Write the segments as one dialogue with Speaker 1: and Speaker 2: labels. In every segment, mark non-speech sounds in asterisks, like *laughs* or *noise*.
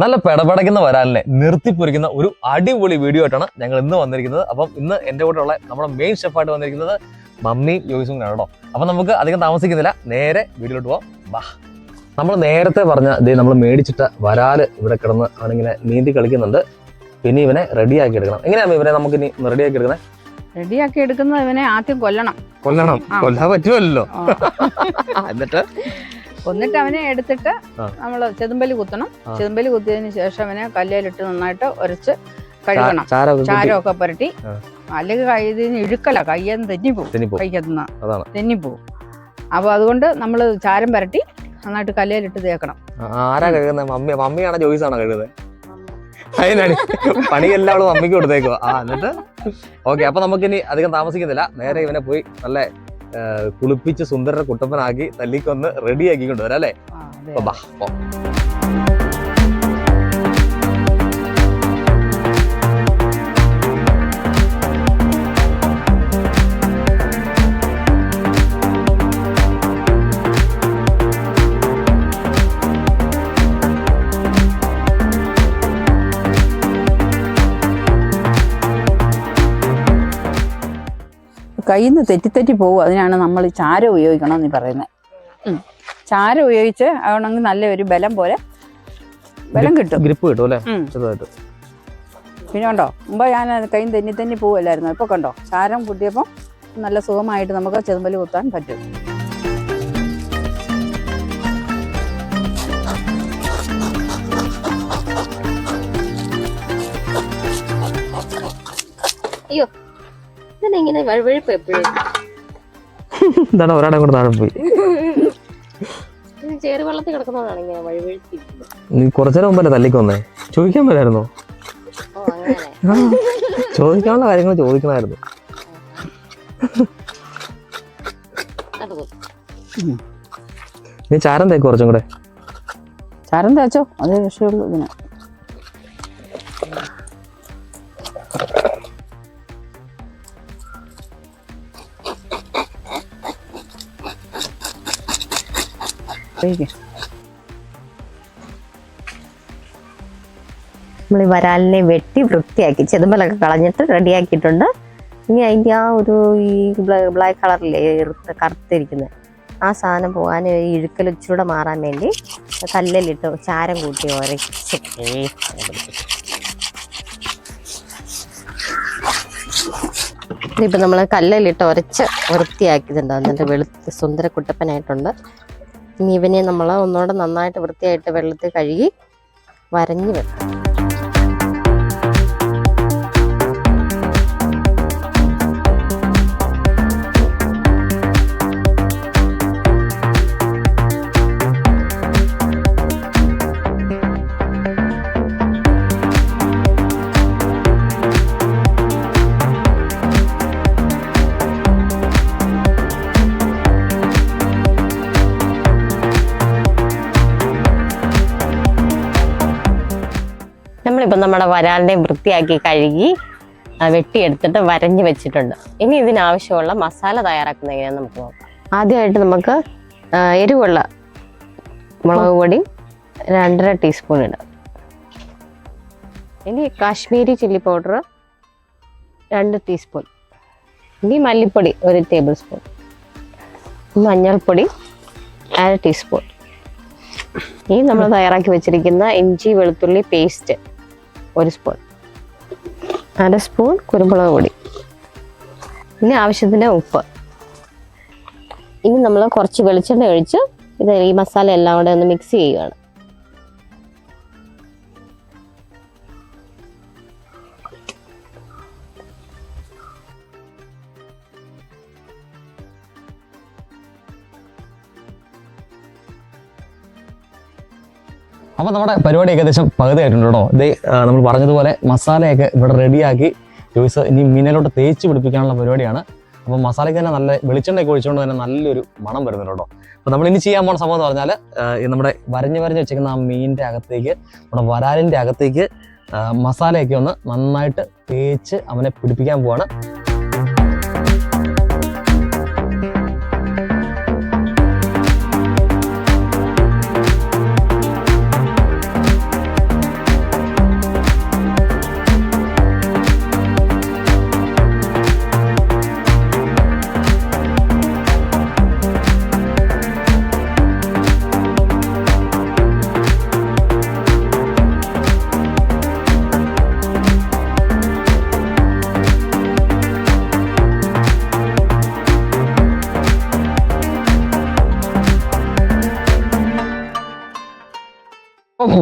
Speaker 1: നല്ല പെടപടയ്ക്കുന്ന വരാലിനെ നിർത്തിപ്പൊരിക്കുന്ന ഒരു അടിപൊളി വീഡിയോ ആയിട്ടാണ് ഞങ്ങൾ ഇന്ന് വന്നിരിക്കുന്നത്. അപ്പം ഇന്ന് എന്റെ കൂടെ ഉള്ള നമ്മുടെ മെയിൻ ഷെഫായിട്ട് വന്നിരിക്കുന്നത് മമ്മി ജോയിസും കേട്ടോ അപ്പം നമുക്ക് അധികം താമസിക്കുന്നില്ല. നേരെ വീട്ടിലോട്ട് പോവാം. ബാ നമ്മൾ നേരത്തെ പറഞ്ഞ ഇതേ നമ്മൾ മേടിച്ചിട്ട വരാൽ ഇവിടെ കിടന്ന് അവനിങ്ങനെ നീന്തി കളിക്കുന്നുണ്ട്. പിന്നെ ഇവനെ റെഡിയാക്കി എടുക്കണം. എങ്ങനെയാണ് ഇവനെ നമുക്ക് ഇനി റെഡിയാക്കി എടുക്കുന്നത്
Speaker 2: റെഡിയാക്കി എടുക്കുന്ന ഇവനെ ആദ്യം കൊല്ലണം.
Speaker 1: കൊല്ലണം. കൊല്ലാൻ പറ്റുമല്ലോ. എന്നിട്ട്?
Speaker 2: കൊന്നിട്ട് അവനെ എടുത്തിട്ട്. നമ്മൾ ചെതുമ്പലി കുത്തണം. ചെതുമ്പലി കുത്തിയതിന് ശേഷം അവനെ കല്ലിലിട്ട് നന്നായിട്ട് ഉരച്ച് കഴുകണം.
Speaker 1: ചാരമൊക്കെ
Speaker 2: പുരട്ടി. അല്ലെങ്കിൽ കൈ ഇതിന് ഇഴുക്കല കയ്യെന്ന് തെന്നിപ്പോവും. കൈക്കത്തുന്ന. തെന്നിപ്പോവും അപ്പൊ അതുകൊണ്ട് നമ്മൾ ചാരം പുരട്ടി നന്നായിട്ട് കല്ലിലിട്ട് തേക്കണം.
Speaker 1: ആരാ കഴുകുന്നത് മമ്മി മമ്മിയാണോ ജോയിസാണോ കഴുകുന്നത് അതിനാണ്. പണിയെല്ലാം അവൾ മമ്മിക്ക് കൊടുത്തേക്കോ ആ എന്നിട്ട്? ഓക്കെ അപ്പൊ നമുക്കിനി അധികം താമസിക്കുന്നില്ല നേരെ ഇവനെ പോയി നല്ല കുളിപ്പിച്ച് സുന്ദര കുട്ടപ്പനാക്കി തല്ലിക്കൊന്ന് റെഡിയാക്കി കൊണ്ടുവരാം അല്ലേ? അപ്പൊ ബാ,
Speaker 2: കയ്യിൽ നിന്ന് തെറ്റിത്തെറ്റി പോകും അതിനാണ് നമ്മൾ ചാര ഉപയോഗിക്കണം എന്ന് പറയുന്നത് ചാരം ഉപയോഗിച്ച് അതുകൊണ്ടെങ്കിൽ നല്ല ഒരു ബലം പോലെ ബലം കിട്ടും.
Speaker 1: ഗ്രിപ്പ് കിട്ടും അല്ലേ?
Speaker 2: പിന്നെ ഉണ്ടോ മുമ്പ് ഞാൻ കൈ തെന്നി തെന്നി പോവല്ലായിരുന്നു ഇപ്പോൾ കണ്ടോ? ചാരം കുത്തിയപ്പോൾ നല്ല സുഖമായിട്ട് നമുക്ക് ചെതുമ്പൽ കുത്താൻ പറ്റും.
Speaker 3: ഇങ്ങനെ വഴുവഴുപ്പ് എപ്പോഴും
Speaker 1: എന്താണ് ഒരാടെ കൂടെ താഴെ പോയി.
Speaker 3: ചേറ് വെള്ളത്തിൽ കിടക്കുന്നതാണ് ഇങ്ങനെ വഴുവഴുപ്പിരിക്കുന്നത്
Speaker 1: നീ കുറച്ചേരം മുമ്പല്ലേ തല്ലിക്കൊന്നേ? ചോദിക്കാൻ പറ്റായിരുന്നോ
Speaker 3: ഓ അങ്ങനെ.
Speaker 1: ചോദിക്കാനുള്ള കാര്യങ്ങൾ ചോദിക്കണമായിരുന്നു. നീ ചാരം തേക്ക് കുറച്ചും കൂടെ.
Speaker 2: ചാരം തേച്ചോ? അതേ രക്ഷയുള്ളൂ ഇതിന്. ഒഴിക്ക്.
Speaker 3: നമ്മൾ ഈ വരാലിനെ വെട്ടി വൃത്തിയാക്കി ചെതുമ്പലൊക്കെ കളഞ്ഞിട്ട് റെഡിയാക്കിയിട്ടുണ്ട്. ഇനി അതിന്റെ ആ ഒരു ഈ ബ്ലാക്ക് കളറിലെ കറുത്തിരിക്കുന്നത് ആ സാധനം പോകാൻ ഇഴുക്കൽ ഇച്ചിരൂടെ മാറാൻ വേണ്ടി കല്ലിലിട്ട് ചാരം കൂട്ടി ഉരച്ച് ഇപ്പം നമ്മൾ കല്ലിലിട്ട് ഉരച്ച് വൃത്തിയാക്കിയിട്ടുണ്ട്. എന്നിട്ട് വെളുത്ത് സുന്ദര കുട്ടപ്പനായിട്ടുണ്ട് ഇനി ഇവനെ നമ്മൾ ഒന്നുകൂടെ നന്നായിട്ട് വൃത്തിയായിട്ട് വെള്ളത്തിൽ കഴുകി വരഞ്ഞു വെക്കണം നമ്മുടെ വരാലിനെയും വൃത്തിയാക്കി കഴുകി വെട്ടിയെടുത്തിട്ട് വരഞ്ഞ് വെച്ചിട്ടുണ്ട്. ഇനി ഇതിനാവശ്യമുള്ള മസാല തയ്യാറാക്കുന്ന എങ്ങനെയാണെന്ന് നമുക്ക് നോക്കാം. ആദ്യമായിട്ട് നമുക്ക് എരിവുള്ള മുളക് പൊടി രണ്ടര ടീസ്പൂൺ ഇടാം. ഇനി കാശ്മീരി ചില്ലി പൗഡർ രണ്ട് ടീസ്പൂൺ. ഇനി മല്ലിപ്പൊടി ഒരു ടേബിൾ സ്പൂൺ. മഞ്ഞൾപ്പൊടി അര ടീസ്പൂൺ. ഇനി നമ്മൾ തയ്യാറാക്കി വെച്ചിരിക്കുന്ന ഇഞ്ചി വെളുത്തുള്ളി പേസ്റ്റ് ഒരു സ്പൂൺ അര സ്പൂൺ കുരുമുളക് പൊടി. ഇനി ആവശ്യത്തിന് ഉപ്പ്. ഇനി നമ്മൾ കുറച്ച് വെളിച്ചെണ്ണ ഒഴിച്ച് ഇത് ഈ മസാല എല്ലാം കൂടെ ഒന്ന് മിക്സ് ചെയ്യുകയാണ്
Speaker 1: അപ്പോൾ നമ്മുടെ പരിപാടി ഏകദേശം പകുതി ആയിട്ടുണ്ട് കേട്ടോ നമ്മൾ പറഞ്ഞതുപോലെ മസാലയൊക്കെ ഇവിടെ റെഡിയാക്കി ജോയിസ് ഇനി മീനിലോട്ട് തേച്ച് പിടിപ്പിക്കാനുള്ള പരിപാടിയാണ്. അപ്പോൾ മസാലയ്ക്ക് തന്നെ നല്ല വെളിച്ചെണ്ണയൊക്കെ ഒഴിച്ചുകൊണ്ട് തന്നെ നല്ലൊരു മണം വരുന്നുണ്ട് കേട്ടോ അപ്പോൾ നമ്മൾ ഇനി ചെയ്യാൻ പോകുന്ന സംഭവം എന്ന് പറഞ്ഞാൽ നമ്മുടെ വരഞ്ഞ് വരഞ്ഞ് വെച്ചേക്കുന്ന ആ മീനിന്റെ അകത്തേക്ക് നമ്മുടെ വരാലിന്റെ അകത്തേക്ക് മസാലയൊക്കെ ഒന്ന് നന്നായിട്ട് തേച്ച് അവനെ പിടിപ്പിക്കാൻ പോവാണ്.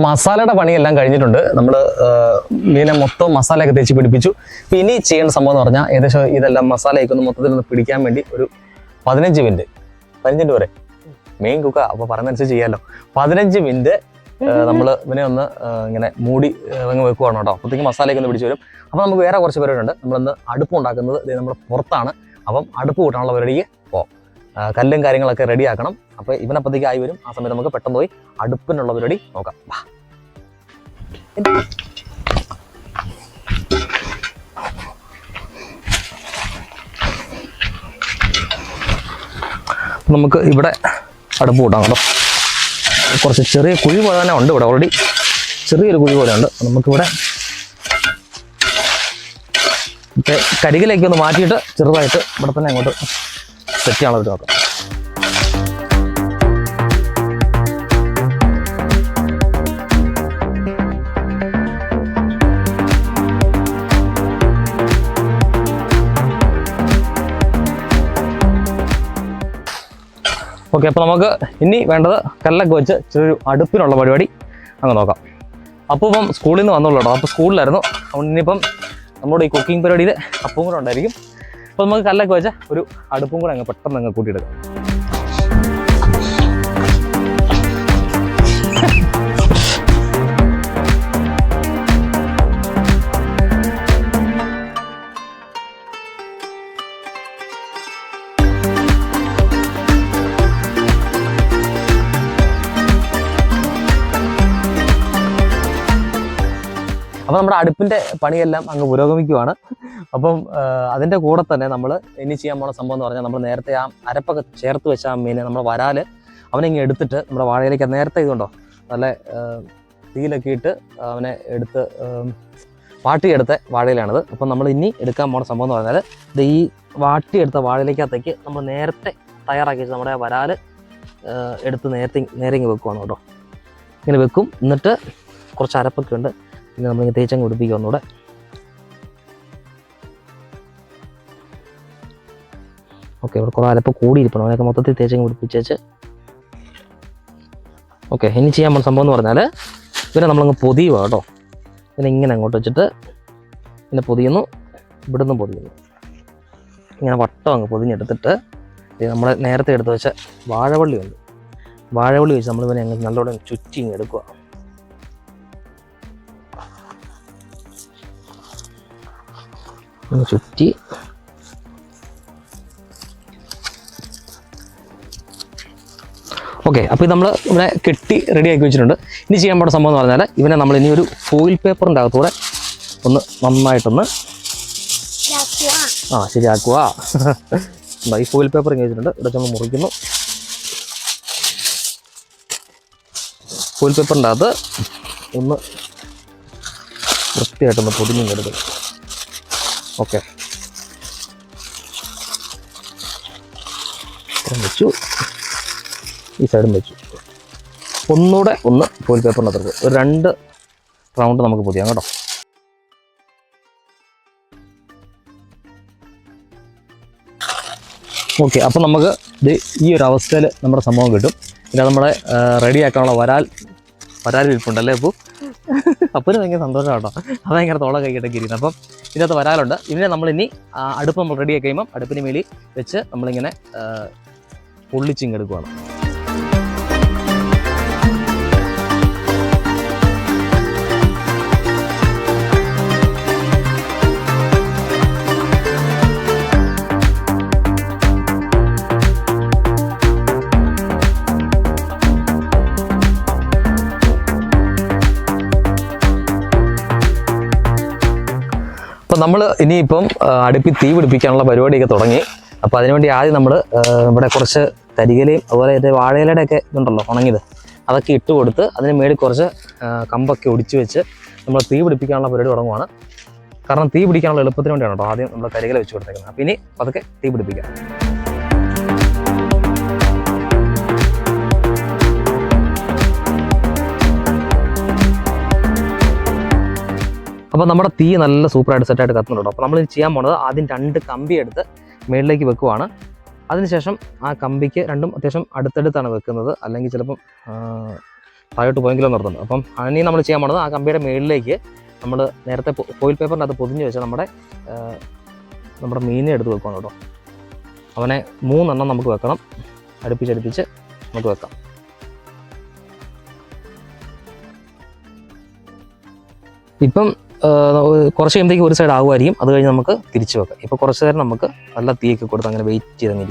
Speaker 1: മസാലയുടെ പണിയെല്ലാം കഴിഞ്ഞിട്ടുണ്ട്. നമ്മൾ മീനെ മൊത്തം മസാലയൊക്കെ തേച്ച് പിടിപ്പിച്ചു. ഇനി ചെയ്യേണ്ട സംഭവം എന്ന് പറഞ്ഞാൽ ഏകദേശം ഇതെല്ലാം മസാലയൊക്കെ ഒന്ന് മൊത്തത്തിൽ ഒന്ന് പിടിക്കാൻ വേണ്ടി ഒരു പതിനഞ്ച് മിനിറ്റ് പതിനഞ്ച് മിനിറ്റ് വരെ മെയിൻ കുക്ക അപ്പോൾ പറഞ്ഞനുസരിച്ച് ചെയ്യാമല്ലോ പതിനഞ്ച് മിനിറ്റ് നമ്മൾ ഇവനെ ഒന്ന് ഇങ്ങനെ മൂടി അങ്ങ് വെക്കുവാണ് കേട്ടോ. അപ്പോഴത്തേക്ക് മസാലയൊക്കെ ഒന്ന് പിടിച്ചു വരും. അപ്പോൾ നമുക്ക് വേറെ കുറച്ച് പരിപാടിയുണ്ട് നമ്മളൊന്ന് അടുപ്പ് ഉണ്ടാക്കുന്നത് നമ്മൾ പുറത്താണ്. അപ്പം അടുപ്പ് കൂട്ടാനുള്ള പരിപാടിക്ക് പോകാം കല്ലും കാര്യങ്ങളൊക്കെ റെഡിയാക്കണം അപ്പോൾ ഇവനപ്പത്തേക്ക് ആയി വരും. ആ സമയത്ത് നമുക്ക് പെട്ടെന്ന് പോയി അടുപ്പിനുള്ള പരിപാടി നോക്കാം. നമുക്ക് ഇവിടെ അടുപ്പ് കൂട്ടാം കേട്ടോ. കുറച്ച് ചെറിയ കുഴി പോലെ തന്നെ ഉണ്ട് ഇവിടെ ഓൾറെഡി ചെറിയൊരു കുഴി പോലെ ഉണ്ട്. നമുക്കിവിടെ കരികിലേക്ക് ഒന്ന് മാറ്റിയിട്ട് ചെറുതായിട്ട് ഇവിടെ തന്നെ അങ്ങോട്ട് സെറ്റ് ചെയ്യാനുള്ള നോക്കാം ഓക്കെ അപ്പോൾ നമുക്ക് ഇനി വേണ്ടത് കല്ലൊക്കെ വെച്ച് ചെറിയൊരു അടുപ്പിനുള്ള പരിപാടി അങ്ങ് നോക്കാം. അപ്പോൾ ഇപ്പം സ്കൂളിൽ നിന്ന് വന്നുള്ളൂ കേട്ടോ. അപ്പോൾ സ്കൂളിലായിരുന്നു. അതുകൊണ്ട് ഇനിയിപ്പം നമ്മുടെ ഈ കുക്കിംഗ് പരിപാടിയിൽ അപ്പവും കൂടെ ഉണ്ടായിരിക്കും. അപ്പോൾ നമുക്ക് കല്ലൊക്കെ വെച്ച ഒരു അടുപ്പും കൂടെ അങ്ങ് പെട്ടെന്ന് അങ്ങ് കൂട്ടിയെടുക്കാം. അപ്പോൾ നമ്മുടെ അടുപ്പിന്റെ പണിയെല്ലാം അങ്ങ് പുരോഗമിക്കുവാണ്. അപ്പം അതിന്റെ കൂടെ തന്നെ നമ്മൾ ഇനി ചെയ്യാൻ പോണ സംഭവം എന്ന് പറഞ്ഞാൽ നമ്മൾ നേരത്തെ ആ അരപ്പൊക്കെ ചേർത്ത് വെച്ച ആ മീനെ നമ്മൾ വരാൽ അവനെ ഇങ്ങനെ എടുത്തിട്ട് നമ്മുടെ വാഴയിലേക്ക് നേരത്തെ ഇതുണ്ടോ? നല്ല തീയിലൊക്കെ ഇട്ട് അവനെ എടുത്ത് വാട്ടിയെടുത്ത വാഴയിലാണിത്. അപ്പം നമ്മൾ ഇനി എടുക്കാൻ പോണ സംഭവം എന്ന് പറഞ്ഞാൽ ഇത് ഈ വാട്ടിയെടുത്ത വാഴയിലേക്കകത്തേക്ക് നമ്മൾ നേരത്തെ തയ്യാറാക്കി വെച്ച് നമ്മുടെ വരാൽ എടുത്ത് നേരത്തെ നേരെ ഇങ്ങ് വെക്കുവാണ് കേട്ടോ. ഇങ്ങനെ വെക്കും. എന്നിട്ട് കുറച്ച് അരപ്പൊക്കെ ഉണ്ട്. പിന്നെ നമ്മളിങ്ങനെ തേച്ചങ്ങ് പിടിപ്പിക്കുക ഒന്നുകൂടെ. ഓക്കെ ഇവിടെ കുറേ അലപ്പം കൂടിയിരിക്കണം അതിനൊക്കെ മൊത്തത്തിൽ തേച്ചങ്ങ് പിടിപ്പിച്ചേച്ച് ഓക്കെ ഇനി ചെയ്യാൻ പോകുന്ന സംഭവം എന്ന് പറഞ്ഞാൽ പിന്നെ നമ്മളങ്ങ് പൊതിയുക കേട്ടോ. പിന്നെ ഇങ്ങനെ അങ്ങോട്ട് വെച്ചിട്ട് പിന്നെ പൊതിയുന്നു. ഇവിടുന്ന് പൊതിയുന്നു. ഇങ്ങനെ വട്ടം അങ്ങ് പൊതിഞ്ഞെടുത്തിട്ട് നമ്മൾ നേരത്തെ എടുത്ത് വെച്ച വാഴവള്ളി ഉണ്ട് വാഴവള്ളി വെച്ച് നമ്മൾ പിന്നെ അങ്ങ് നല്ലോണം ചുറ്റി ഇങ്ങ് എടുക്കുക. ചുറ്റി. ഓക്കെ അപ്പോൾ ഇത് നമ്മൾ ഇവിടെ കെട്ടി റെഡിയാക്കി വെച്ചിട്ടുണ്ട്. ഇനി ചെയ്യാൻ പോണ സംഭവം എന്ന് പറഞ്ഞാൽ ഇവനെ നമ്മൾ ഇനി ഒരു ഫോയിൽ പേപ്പറിന്റെ അകത്തൂടെ ഒന്ന് നന്നായിട്ടൊന്ന് ആ ശരിയാക്കുക *laughs* ഈ ഫോയിൽ പേപ്പർ ഇങ്ങനെ വെച്ചിട്ടുണ്ട്. ഇവിടെ നമ്മൾ മുറിക്കുന്നു. ഫോയിൽ പേപ്പറിന്റെ അകത്ത് ഒന്ന് വൃത്തിയായിട്ടൊന്ന് പൊതിഞ്ഞെടുക്കണം ഓക്കെ. വെച്ചു. ഈ സൈഡും വെച്ചു. ഒന്നുകൂടെ ഒന്ന് ഫോയിൽ പേപ്പറിനകത്ത് ഒരു രണ്ട് റൗണ്ട് നമുക്ക് പൊതിയാം കേട്ടോ. ഓക്കെ അപ്പം നമുക്ക് ഈ ഒരു അവസ്ഥയിൽ നമ്മുടെ സംഭവം കിട്ടും. പിന്നെ നമ്മളെ റെഡിയാക്കാനുള്ള വരാൽ വരാൽ ഇരിപ്പുണ്ടല്ലേ അപ്പോൾ അപ്പന് ഭയങ്കര സന്തോഷം കേട്ടോ. അത് ഭയങ്കര തോളം കൈകിട്ടൊക്കെ ഇരിക്കുന്നത് അപ്പം ഇതിനകത്ത് വരാലുണ്ട് ഇതിനെ നമ്മളിനി അടുപ്പം നമ്മൾ റെഡി ആക്കി കഴിയുമ്പം അടുപ്പിന് മേളിൽ വെച്ച് നമ്മളിങ്ങനെ പൊള്ളിച്ചിങ്ങെടുക്കുകയാണ് അപ്പം നമ്മൾ ഇനിയിപ്പം അടുപ്പി തീ പിടിപ്പിക്കാനുള്ള പരിപാടിയൊക്കെ തുടങ്ങി. അപ്പോൾ അതിനുവേണ്ടി ആദ്യം നമ്മൾ ഇവിടെ കുറച്ച് തരികലയും അതുപോലെ ഇതിന്റെ വാഴയിലയുടെ ഒക്കെ ഇതുണ്ടല്ലോ ഉണങ്ങിയത്. അതൊക്കെ ഇട്ട് കൊടുത്ത് അതിന് മേളിൽ കുറച്ച് കമ്പൊക്കെ ഒടിച്ച് വെച്ച് നമ്മൾ തീ പിടിപ്പിക്കാനുള്ള പരിപാടി തുടങ്ങുവാണ്. കാരണം തീ പിടിക്കാനുള്ള എളുപ്പത്തിന് വേണ്ടിയാണ് കേട്ടോ ആദ്യം നമ്മൾ കരികല വെച്ച് കൊടുത്തേക്കുന്നത്. അപ്പം ഇനി അതൊക്കെ തീ പിടിപ്പിക്കാം. അപ്പോൾ നമ്മുടെ തീ നല്ല സൂപ്പറായിട്ട് സെറ്റായിട്ട് കത്തുന്നുണ്ടോ അപ്പോൾ നമ്മൾ ചെയ്യാൻ പോണത് ആദ്യം രണ്ട് കമ്പി എടുത്ത് മേളിലേക്ക് വെക്കുവാണ്. അതിനുശേഷം ആ കമ്പിക്ക് രണ്ടും അത്യാവശ്യം അടുത്തടുത്താണ് വെക്കുന്നത്. അല്ലെങ്കിൽ ചിലപ്പം താഴോട്ട് പോയെങ്കിലും നിർത്തുന്നത് അപ്പം ഇനി നമ്മൾ ചെയ്യാൻ പോണത് ആ കമ്പിയുടെ മേളിലേക്ക് നമ്മൾ നേരത്തെ ഫോയിൽ പേപ്പറിന്റെ അത് പൊതിഞ്ഞ് വെച്ചാൽ നമ്മുടെ നമ്മുടെ മീനെ എടുത്ത് വെക്കുവാണ് കേട്ടോ. അവനെ മൂന്നെണ്ണം നമുക്ക് വെക്കണം. അടുപ്പിച്ചടുപ്പിച്ച് നമുക്ക് വെക്കാം. ഇപ്പം കുറച്ച് കഴിയുമ്പോഴത്തേക്ക് ഒരു സൈഡ് ആകുമായിരിക്കും അത് കഴിഞ്ഞ് നമുക്ക് തിരിച്ചു വെക്കാം. ഇപ്പോൾ കുറച്ച് നേരം നമുക്ക് നല്ല തീയൊക്കെ കൊടുത്ത് അങ്ങനെ വെയിറ്റ് ചെയ്തങ്ങ്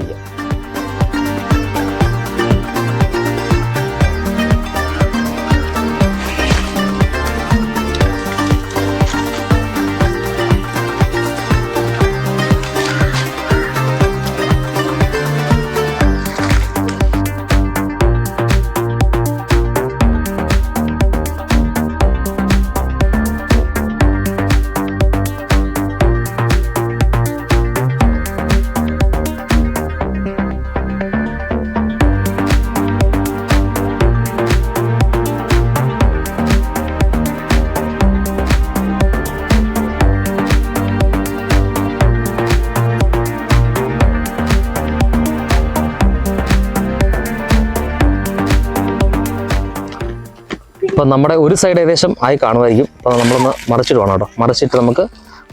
Speaker 1: നമ്മുടെ ഒരു സൈഡ് ഏകദേശം ആയി കാണുമായിരിക്കും. അപ്പോൾ നമ്മളൊന്ന് മറിച്ചിട്ട് വേണം കേട്ടോ. മറിച്ചിട്ട് നമുക്ക്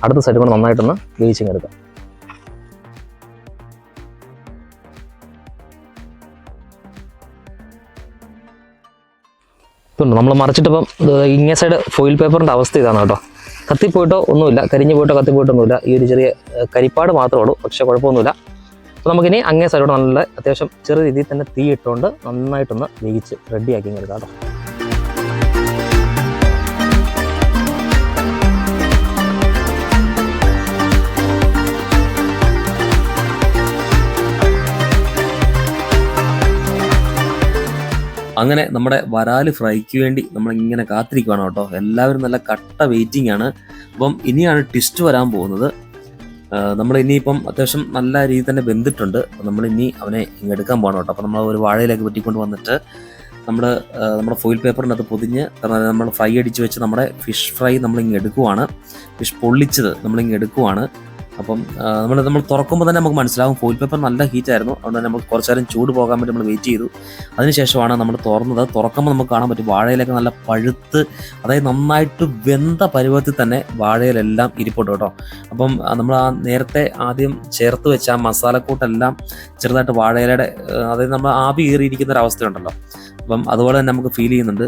Speaker 1: അടുത്ത സൈഡ് കൂടെ നന്നായിട്ടൊന്ന് ബ്ലീച്ചിങ് എടുക്കാം. നമ്മൾ മറിച്ചിട്ടിപ്പം ഇങ്ങേ സൈഡ് ഫോയിൽ പേപ്പറിന്റെ അവസ്ഥ ഇതാണ് കേട്ടോ. കത്തിപ്പോയിട്ടോ ഒന്നുമില്ല. കരിഞ്ഞു പോയിട്ടോ കത്തിപ്പോയിട്ടൊന്നുമില്ല. ഈ ഒരു ചെറിയ കരിപ്പാട് മാത്രമേ ഉള്ളൂ. പക്ഷേ കുഴപ്പമൊന്നുമില്ല. അപ്പോൾ നമുക്കിനി അങ്ങേ സൈഡോട് നല്ല അത്യാവശ്യം ചെറിയ രീതിയിൽ തന്നെ തീ ഇട്ടുകൊണ്ട് നന്നായിട്ടൊന്ന് വേവിച്ച് റെഡിയാക്കി എടുക്കാം കേട്ടോ.
Speaker 4: അങ്ങനെ നമ്മുടെ വരാൽ ഫ്രൈക്ക് വേണ്ടി നമ്മൾ ഇങ്ങനെ കാത്തിരിക്കുകയാണ് കേട്ടോ. എല്ലാവരും നല്ല കട്ട വെയിറ്റിംഗ് ആണ്. അപ്പം ഇനിയാണ് ട്വിസ്റ്റ് വരാൻ പോകുന്നത്. നമ്മൾ ഇനിയിപ്പം അത്യാവശ്യം നല്ല രീതിയിൽ തന്നെ വെന്തിട്ടുണ്ട്. നമ്മൾ ഇനി അവനെ ഇങ്ങ് എടുക്കാൻ പോകണം കേട്ടോ. അപ്പം നമ്മൾ ഒരു വാഴയിലേക്ക് വെട്ടിക്കൊണ്ട് വന്നിട്ട് നമ്മൾ നമ്മുടെ ഫോയിൽ പേപ്പറിനകത്ത് പൊതിഞ്ഞ് നമ്മൾ ഫ്രൈ അടിച്ച് വെച്ച് നമ്മുടെ ഫിഷ് ഫ്രൈ നമ്മളിങ്ങ് എടുക്കുവാണ്. ഫിഷ് പൊള്ളിച്ചത് നമ്മളിങ്ങ് എടുക്കുവാണ്. അപ്പം നമ്മൾ നമ്മൾ തുറക്കുമ്പോൾ തന്നെ നമുക്ക് മനസ്സിലാവും ഫോയിൽ പേപ്പർ നല്ല ഹീറ്റ് ആയിരുന്നു. അതുകൊണ്ട് തന്നെ നമുക്ക് കുറച്ച് നേരം ചൂട് പോകാൻ വേണ്ടി നമ്മൾ വെയിറ്റ് ചെയ്തു. അതിനുശേഷമാണ് നമ്മൾ തുറന്നത്. തുറക്കുമ്പോൾ നമുക്ക് കാണാൻ പറ്റും വാഴയിലൊക്കെ നല്ല പഴുത്ത് അതായത് നന്നായിട്ട് വെന്ത പരുവത്തിൽ തന്നെ വാഴയിലെല്ലാം ഇരിപ്പുണ്ട് കേട്ടോ. അപ്പം നമ്മൾ ആ നേരത്തെ ആദ്യം ചേർത്ത് വെച്ച ആ മസാലക്കൂട്ടെല്ലാം ചെറുതായിട്ട് വാഴയിലയുടെ അതായത് നമ്മൾ ആവി കയറിയിരിക്കുന്ന ഒരു അവസ്ഥയുണ്ടല്ലോ. അപ്പം അതുപോലെ തന്നെ നമുക്ക് ഫീൽ ചെയ്യുന്നുണ്ട്.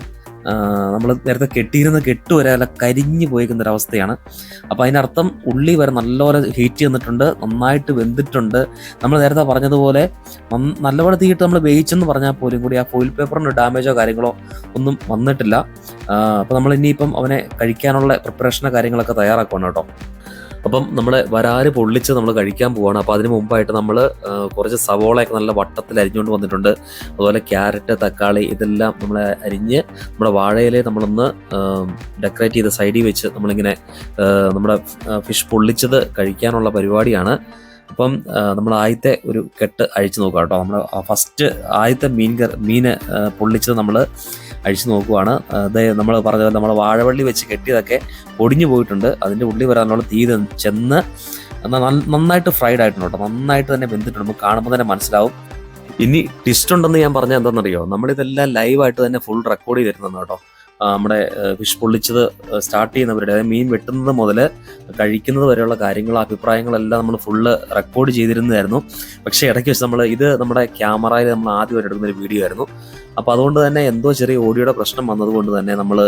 Speaker 4: നമ്മൾ നേരത്തെ കെട്ടിയിരുന്ന കെട്ട് വരെ കരിഞ്ഞു പോയിരിക്കുന്ന ഒരു അവസ്ഥയാണ്. അപ്പം അതിനർത്ഥം ഉള്ളി വരെ നല്ലപോലെ ഹീറ്റ് ചെയ്തിട്ടുണ്ട് നന്നായിട്ട് വെന്തിട്ടുണ്ട്. നമ്മൾ നേരത്തെ പറഞ്ഞതുപോലെ നല്ലപോലെ തീയിട്ട് നമ്മൾ വേയിച്ചെന്ന് പറഞ്ഞാൽ പോലും കൂടി ആ ഫോയിൽ പേപ്പറിന് ഡാമേജോ കാര്യങ്ങളോ ഒന്നും വന്നിട്ടില്ല. അപ്പോൾ നമ്മൾ ഇനിയിപ്പം അവനെ കഴിക്കാനുള്ള പ്രിപ്പറേഷനോ കാര്യങ്ങളൊക്കെ തയ്യാറാക്കണം കേട്ടോ. അപ്പം നമ്മളെ വരാൽ പൊള്ളിച്ച് നമ്മൾ കഴിക്കാൻ പോവാണ്. അപ്പോൾ അതിന് മുമ്പായിട്ട് നമ്മൾ കുറച്ച് സവോളയൊക്കെ നല്ല വട്ടത്തിൽ അരിഞ്ഞുകൊണ്ട് വന്നിട്ടുണ്ട്. അതുപോലെ ക്യാരറ്റ് തക്കാളി ഇതെല്ലാം നമ്മൾ അരിഞ്ഞ് നമ്മുടെ വാഴയിലെ നമ്മളൊന്ന് ഡെക്കറേറ്റ് ചെയ്ത് സൈഡിൽ വെച്ച് നമ്മളിങ്ങനെ നമ്മുടെ ഫിഷ് പൊള്ളിച്ചത് കഴിക്കാനുള്ള പരിപാടിയാണ്. അപ്പം നമ്മൾ ആദ്യത്തെ ഒരു കെട്ട് അഴിച്ചു നോക്കുക കേട്ടോ. നമ്മൾ ഫസ്റ്റ് ആദ്യത്തെ മീൻ മീൻ പൊള്ളിച്ചത് നമ്മൾ അഴിച്ചു നോക്കുവാണ്. അത് നമ്മൾ പറഞ്ഞ നമ്മൾ വാഴവള്ളി വെച്ച് കെട്ടിയതൊക്കെ പൊടിഞ്ഞു പോയിട്ടുണ്ട്. അതിന്റെ ഉള്ളി വരാനുള്ള തീ ചെന്ന് നന്നായിട്ട് ഫ്രൈഡ് ആയിട്ടുണ്ട് കേട്ടോ. നന്നായിട്ട് തന്നെ വെന്തിട്ടുണ്ട്. നമുക്ക് കാണുമ്പോൾ തന്നെ മനസ്സിലാവും. ഇനി ടിസ്റ്റ് ഉണ്ടെന്ന് ഞാൻ പറഞ്ഞാൽ എന്താണെന്നറിയോ? നമ്മളിതെല്ലാം ലൈവായിട്ട് തന്നെ ഫുൾ റെക്കോർഡ് ചെയ്തിരുന്നു കേട്ടോ. നമ്മുടെ ഫിഷ് പൊള്ളിച്ചത് സ്റ്റാർട്ട് ചെയ്യുന്നവരുടെ അതായത് മീൻ വെട്ടുന്നത് മുതൽ കഴിക്കുന്നത് വരെയുള്ള കാര്യങ്ങൾ അഭിപ്രായങ്ങളെല്ലാം നമ്മൾ ഫുള്ള് റെക്കോർഡ് ചെയ്തിരുന്നതായിരുന്നു. പക്ഷേ ഇടയ്ക്ക് വെച്ച് നമ്മൾ ഇത് നമ്മുടെ ക്യാമറയിൽ നമ്മൾ ആദ്യമായിട്ട് എടുക്കുന്ന ഒരു വീഡിയോ ആയിരുന്നു. അപ്പോൾ അതുകൊണ്ട് തന്നെ എന്തോ ചെറിയ ഓഡിയോയുടെ പ്രശ്നം വന്നതുകൊണ്ട് തന്നെ നമ്മൾ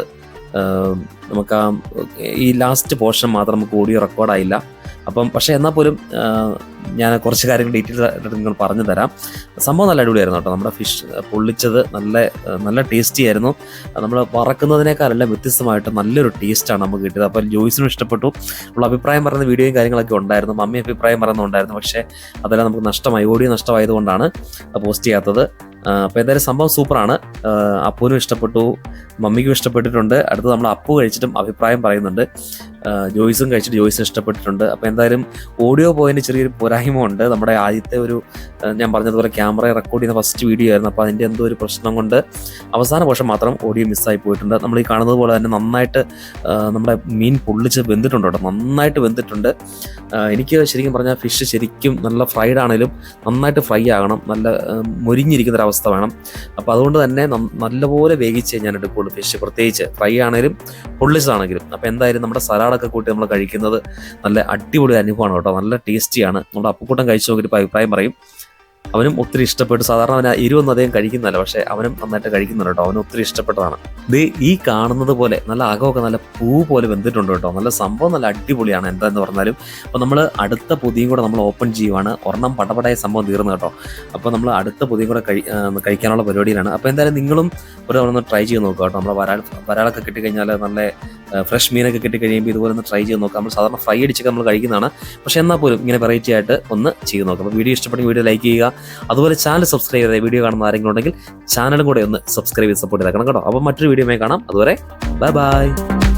Speaker 4: നമുക്ക് ആ ഈ ലാസ്റ്റ് പോർഷൻ മാത്രം നമുക്ക് ഓഡിയോ റെക്കോർഡായില്ല അപ്പം പക്ഷേ എന്നാൽ പോലും ഞാൻ കുറച്ച് കാര്യങ്ങൾ ഡീറ്റെയിൽസ് ആയിട്ട് നിങ്ങൾ പറഞ്ഞു തരാം. സംഭവം നല്ല അടിപൊളിയായിരുന്നു കേട്ടോ. നമ്മുടെ ഫിഷ് പൊള്ളിച്ചത് നല്ല നല്ല ടേസ്റ്റി ആയിരുന്നു. നമ്മൾ വറക്കുന്നതിനേക്കാളെല്ലാം വ്യത്യസ്തമായിട്ട് നല്ലൊരു ടേസ്റ്റാണ് നമുക്ക് കിട്ടിയത്. അപ്പോൾ ജോയ്സിനും ഇഷ്ടപ്പെട്ടു. ഉള്ള അഭിപ്രായം പറയുന്ന വീഡിയോയും കാര്യങ്ങളൊക്കെ ഉണ്ടായിരുന്നു. മമ്മി അഭിപ്രായം പറയുന്നുണ്ടായിരുന്നു. പക്ഷേ അതെല്ലാം നമുക്ക് നഷ്ടമായി. ഓഡിയോ നഷ്ടമായതുകൊണ്ടാണ് പോസ്റ്റ് ചെയ്യാത്തത്. അപ്പോൾ എന്തായാലും സംഭവം സൂപ്പറാണ്. അപ്പൂനും ഇഷ്ടപ്പെട്ടു. മമ്മിക്കും ഇഷ്ടപ്പെട്ടിട്ടുണ്ട്. അടുത്ത് നമ്മൾ അപ്പു കഴിച്ചിട്ടും അഭിപ്രായം പറയുന്നുണ്ട്. ജോയ്സും കഴിച്ചിട്ട് ജോയ്സിന് ഇഷ്ടപ്പെട്ടിട്ടുണ്ട്. അപ്പോൾ എന്തായാലും ഓഡിയോ പോയിന്റ് ചെറിയൊരു പോരായ്മ ഉണ്ട് നമ്മുടെ ആദ്യത്തെ ഒരു ഞാൻ പറഞ്ഞതുപോലെ ക്യാമറ റെക്കോർഡ് ചെയ്യുന്ന ഫസ്റ്റ് വീഡിയോ ആയിരുന്നു. അപ്പോൾ അതിന്റെ എന്തോ ഒരു പ്രശ്നം കൊണ്ട് അവസാന വർഷം മാത്രം ഓഡിയോ മിസ്സായി പോയിട്ടുണ്ട്. നമ്മൾ ഈ കാണുന്നത് പോലെ തന്നെ നന്നായിട്ട് നമ്മുടെ മീൻ പൊള്ളിച്ച് വെന്തിട്ടുണ്ട് കേട്ടോ. നന്നായിട്ട് വെന്തിട്ടുണ്ട്. എനിക്ക് ശരിക്കും പറഞ്ഞാൽ ഫിഷ് ശരിക്കും നല്ല ഫ്രൈഡ് ആണെങ്കിലും നന്നായിട്ട് ഫ്രൈ ആകണം. നല്ല മുരിഞ്ഞിരിക്കുന്ന ഒരു അവസ്ഥ വേണം. അപ്പോൾ അതുകൊണ്ട് തന്നെ നല്ലപോലെ വേവിച്ച് ഞാൻ എടുക്കുകയുള്ളൂ ഫിഷ് പ്രത്യേകിച്ച് ഫ്രൈ ആണെങ്കിലും പൊള്ളിച്ചതാണെങ്കിലും. അപ്പോൾ എന്തായാലും നമ്മുടെ സലാഡൊക്കെ കൂട്ടി നമ്മൾ കഴിക്കുന്നത് നല്ല അടിപൊളി അനുഭവമാണ് കേട്ടോ. നല്ല ടേസ്റ്റിയാണ് നമ്മുടെ അപ്പുക്കൂട്ടം കഴിച്ചു നോക്കിയിട്ട് അഭിപ്രായം പറയും. അവനും ഒത്തിരി ഇഷ്ടപ്പെട്ടു. സാധാരണ അവൻ ഇരുവൊന്നും അദ്ദേഹം കഴിക്കുന്നില്ല. പക്ഷേ അവനും നന്നായിട്ട് കഴിക്കുന്നുണ്ട് കേട്ടോ. അവന് ഒത്തിരി ഇഷ്ടപ്പെട്ടതാണ്. ഇത് ഈ കാണുന്നത് പോലെ നല്ല അകമൊക്കെ നല്ല പൂ പോലെ വെന്തിട്ടുണ്ട് കേട്ടോ. നല്ല സംഭവം നല്ല അടിപൊളിയാണ്. എന്താന്ന് പറഞ്ഞാലും അപ്പോൾ നമ്മൾ അടുത്ത പൊതിയും കൂടെ നമ്മൾ ഓപ്പൺ ചെയ്യുവാണ്. ഒരെണ്ണം പടപടായ സംഭവം തീർന്നു കേട്ടോ. അപ്പോൾ നമ്മൾ അടുത്ത പൊതിയും കൂടെ കഴി കഴിക്കാനുള്ള പരിപാടിയിലാണ്. അപ്പോൾ എന്തായാലും നിങ്ങളും ഒരു ഒന്ന് ട്രൈ ചെയ്ത് നോക്കുക കേട്ടോ. നമ്മൾ വരാൾ വരാളൊക്കെ കിട്ടിക്കഴിഞ്ഞാൽ നല്ല ഫ്രഷ് മീനൊക്കെ കിട്ടി കഴിയുമ്പോൾ ഇതുപോലെ ഒന്ന് ട്രൈ ചെയ്ത് നോക്കാം. നമ്മൾ സാധാരണ ഫ്രൈ അടിച്ചൊക്കെ നമ്മൾ കഴിക്കുന്നതാണ്. പക്ഷേ എന്നാൽ പോലും ഇങ്ങനെ വെറൈറ്റി ആയിട്ട് ഒന്ന് ചെയ്ത് നോക്കാം. അപ്പോൾ വീഡിയോ ഇഷ്ടപ്പെടുന്ന വീഡിയോ ലൈക്ക് ചെയ്യുക. അതുപോലെ ചാനൽ സബ്സ്ക്രൈബ് ചെയ്ത വീഡിയോ കാണുന്ന ആരെങ്കിലും ഉണ്ടെങ്കിൽ ചാനലും കൂടെ ഒന്ന് സബ്സ്ക്രൈബ് ചെയ്ത് സപ്പോർട്ട് ചെയ്തേക്കണം കേട്ടോ. അപ്പോൾ മറ്റൊരു വീഡിയോ കാണാം. അതുവരെ ബൈ ബൈ